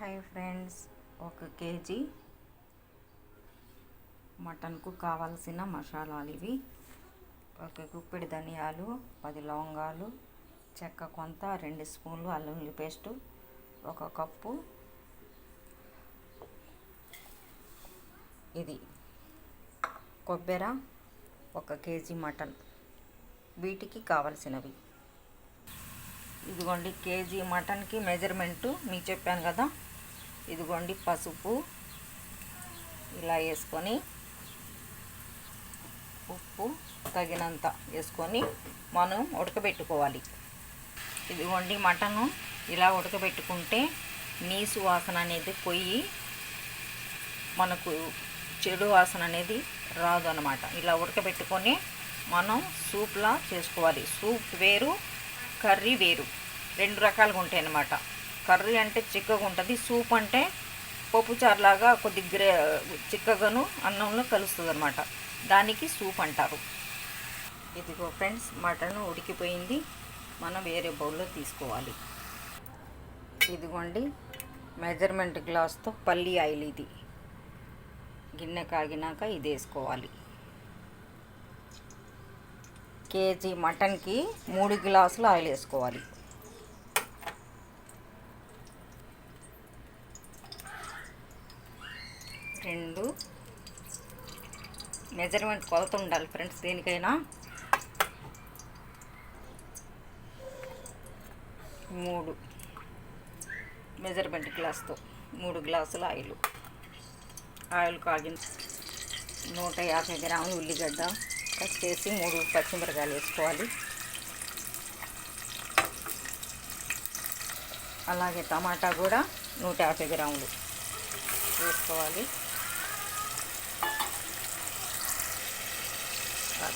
Hi friends ఒక KG మటన్కు కావాల్సిన మసాలాలు ఇవి. ఒక గుప్పిడి ధనియాలు పది లవంగాలు చెక్క కొంత రెండు స్పూన్లు అల్లం పేస్టు ఒక కప్పు ఇది. కొబ్బెర ఒక కేజీ మటన్. వీటికి కావలసినవి. ఇదిగోండి కేజీ మటన్కి మెజర్మెంటు మీకు చెప్పాను కదా. ఇదిగోండి పసుపు. ఇలా వేసుకొని ఉప్పు తగినంత వేసుకొని మనం ఉడకబెట్టుకోవాలి. ఇదిగోండి మటను ఇలా ఉడకబెట్టుకుంటే నీసు వాసన అనేది పోయి మనకు చెడు వాసన అనేది రాదు అనమాట ఇలా ఉడకబెట్టుకొని మనం సూప్లా చేసుకోవాలి. సూప్ వేరు కర్రీ వేరు. రెండు రకాలుగా ఉంటాయి అన్నమాట కర్రీ అంటే చిక్కగా ఉంటుంది. సూప్ అంటే పప్పుచారులాగా కొద్ది గ్రే చిక్కగాను అన్నంలో కలుస్తుంది అనమాట దానికి సూప్ అంటారు. ఇదిగో ఫ్రెండ్స్ మటన్ ఉడికిపోయింది. మనం వేరే బౌల్లో తీసుకోవాలి. ఇదిగోండి మెజర్మెంట్ గ్లాస్తో పల్లి ఆయిల్ ఇది. గిన్నె కాగినాక ఇది వేసుకోవాలి. కేజీ మటన్కి మూడు గ్లాసులు ఆయిల్ వేసుకోవాలి. రెండు. మెజర్మెంట్ కొలత ఉండాలి ఫ్రెండ్స్ దేనికైనా. మూడు. మెజర్మెంట్ గ్లాస్తో మూడు గ్లాసుల ఆయిల్. ఆయిల్ కాగిన నూట యాభై గ్రాములు ఉల్లిగడ్డ కట్ చేసి మూడు పచ్చిమిరకాయలు వేసుకోవాలి. అలాగే టమాటా కూడా నూట యాభై గ్రాములు వేసుకోవాలి.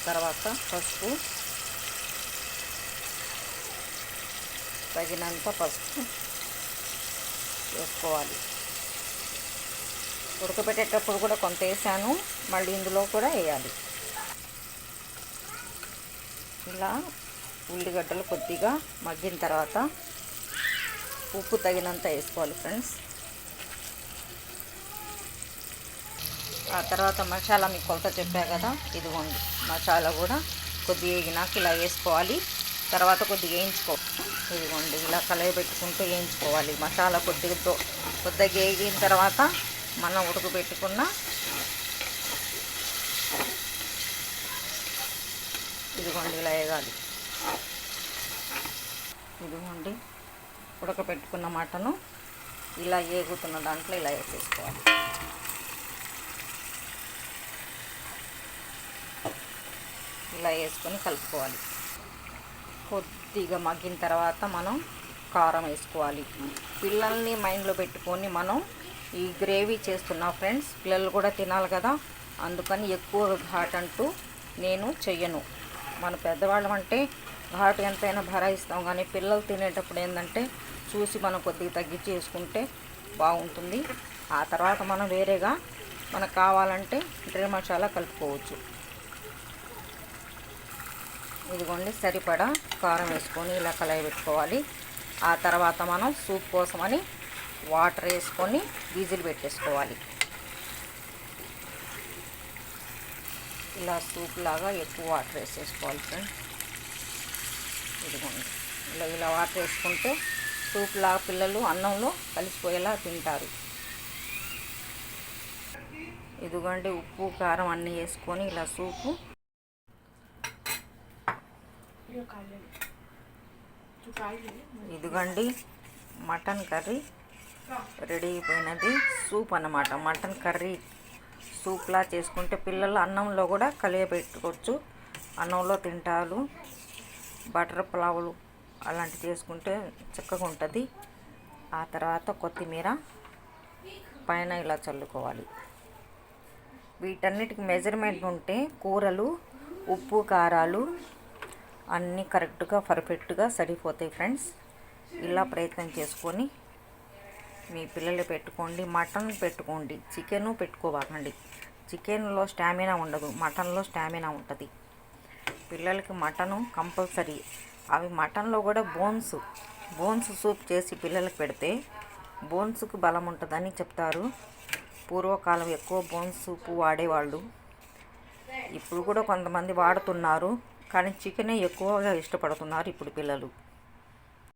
తర్వాత పసుపు. తగినంత పసుపు వేసుకోవాలి. ఉడకబెట్టేటప్పుడు కూడా కొంత వేసాను. మళ్ళీ ఇందులో కూడా వేయాలి. ఇలా ఉల్లిగడ్డలు కొద్దిగా మగ్గిన తర్వాత ఉప్పు తగినంత వేసుకోవాలి ఫ్రెండ్స్. ఆ తర్వాత మసాలా మీకు కొలత చెప్పా కదా ఇదిగోండి. మసాలా కూడా కొద్దిగా వేగినాక ఇలా వేసుకోవాలి. తర్వాత కొద్దిగా వేయించుకో ఇదిగోండి ఇలా కలయబెట్టుకుంటూ వేయించుకోవాలి. మసాలా కొద్దిగా కొద్దిగా వేగిన తర్వాత మనం ఉడకబెట్టుకున్న ఇదిగోండి ఇలా వేయాలి ఇదిగోండి ఉడకబెట్టుకున్న మటను ఇలా ఏగుతున్న దాంట్లో ఇలా వేసేసుకోవాలి. ఇలా వేసుకొని కలుపుకోవాలి. కొద్దిగా మగ్గిన తర్వాత మనం కారం వేసుకోవాలి. పిల్లల్ని మైండ్లో పెట్టుకొని మనం ఈ గ్రేవీ చేస్తున్నాం ఫ్రెండ్స్ పిల్లలు కూడా తినాలి కదా. అందుకని ఎక్కువ ఘాట్ అంటూ నేను చెయ్యను. మన పెద్దవాళ్ళం అంటే ఘాటు ఎంతైనా భరాయిస్తాం కానీ పిల్లలు తినేటప్పుడు ఏంటంటే చూసి మనం కొద్దిగా తగ్గించి వేసుకుంటే బాగుంటుంది. ఆ తర్వాత మనం వేరేగా మనకు కావాలంటే డ్రై మసాలా కలుపుకోవచ్చు. ఇదిగోండి సరిపడా కారం వేసుకొని ఇలా కలయి పెట్టుకోవాలి. ఆ తర్వాత మనం సూప్ కోసమని వాటర్ వేసుకొని విజిల్ పెట్టేసుకోవాలి. ఇలా సూప్ లాగా ఎక్కువ వాటర్ వేసేసుకోవాలి ఫ్రెండ్స్. ఇదిగోండి ఇలా ఇలా వాటర్ వేసుకుంటే సూప్ లాగా పిల్లలు అన్నంలో కలిసిపోయేలా తింటారు. ఇదిగోండి ఉప్పు కారం అన్నీ వేసుకొని ఇలా సూపు ఇదిగోండి మటన్ కర్రీ రెడీ అయిపోయినది. సూప్ అన్నమాట. మటన్ కర్రీ సూప్లా చేసుకుంటే పిల్లలు అన్నంలో కూడా కలియబెట్టుకోవచ్చు అన్నంలో తింటారు. బటర్ పులావులు అలాంటివి చేసుకుంటే చక్కగా ఉంటుంది. ఆ తర్వాత కొత్తిమీర పైన ఇలా చల్లుకోవాలి. వీటన్నిటికి మెజర్మెంట్ ఉంటే కూరలు ఉప్పు కారాలు అన్నీ కరెక్ట్గా పర్ఫెక్ట్గా సరిపోతాయి ఫ్రెండ్స్. ఇలా ప్రయత్నం చేసుకొని మీ పిల్లలు పెట్టుకోండి మటన్ పెట్టుకోండి చికెను పెట్టుకోవాలండి. చికెన్లో స్టామినా ఉండదు మటన్లో స్టామినా ఉంటుంది. పిల్లలకి మటను కంపల్సరీ. అవి మటన్లో కూడా బోన్స్ బోన్స్ సూప్ చేసి పిల్లలకు పెడితే బోన్స్కు బలం ఉంటుందని చెప్తారు. పూర్వకాలం ఎక్కువ బోన్స్ సూపు వాడేవాళ్ళు. ఇప్పుడు కూడా కొంతమంది వాడుతున్నారు. కానీ చికెనే ఎక్కువగా ఇష్టపడుతున్నారు ఇప్పుడు పిల్లలు.